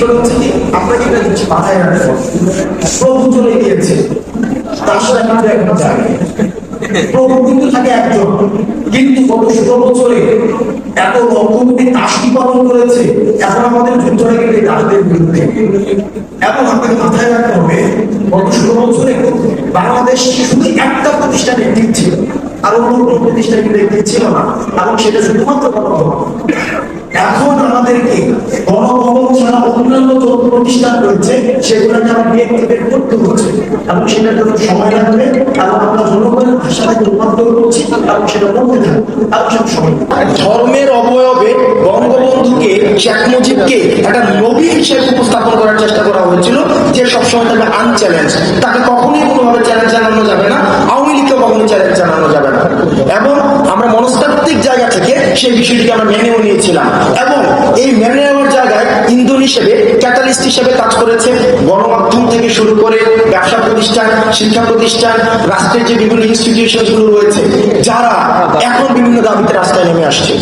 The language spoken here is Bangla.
কিন্তু কিন্তু কিন্তু গত ষোলো বছরে করেছে। এখন আমাদের যুদ্ধ লেগে গেছে বিরুদ্ধে। এবং আপনাকে মাথায় রাখতে হবে, গত ষোলো বছরে বাংলাদেশ শুধু একটা প্রতিষ্ঠান একদিক ছিল। আর অন্য কোনো প্রতিষ্ঠান কিন্তু একদিক না। এবং সেটা শুধুমাত্র এখন আমাদেরকে গণভবন প্রতিষ্ঠান রয়েছে সেগুলোকে আমরা ডিএক্টিভেট সময় লাগবে এবং আমরা জনগণের ভাষাটাকে রূপান্তর করছি, এবং সেটা বলতে থাকব। সেটা সময় ধর্মের অবয়বে বঙ্গবন্ধুকে শেখ মুজিবকে একটা নবী হিসেবে উপস্থাপন করার চেষ্টা করা হয়েছিল, যে সবসময় তাকে আনচ্যালেঞ্জ তাকে কখনোই কোনোভাবে চ্যালেঞ্জ জানানো যাবে না, আওয়ামী লীগকে কখনোই চ্যালেঞ্জ জানানো যাবে না। এবং আমরা মনস্তাত্ত্বিক জায়গা থেকে সেই বিষয়টিকে আমরা মেনেও নিয়েছিলাম। এবং এই মেনে হিসেবে ক্যাটালিস্ট হিসেবে কাজ করেছে। গণমাধ্যম থেকে শুরু করে ব্যবসা প্রতিষ্ঠান, শিক্ষা প্রতিষ্ঠান, রাষ্ট্রের যে বিভিন্ন ইনস্টিটিউশনগুলো রয়েছে, যারা এখন বিভিন্ন দাবিতে রাস্তায় নেমে আসছে।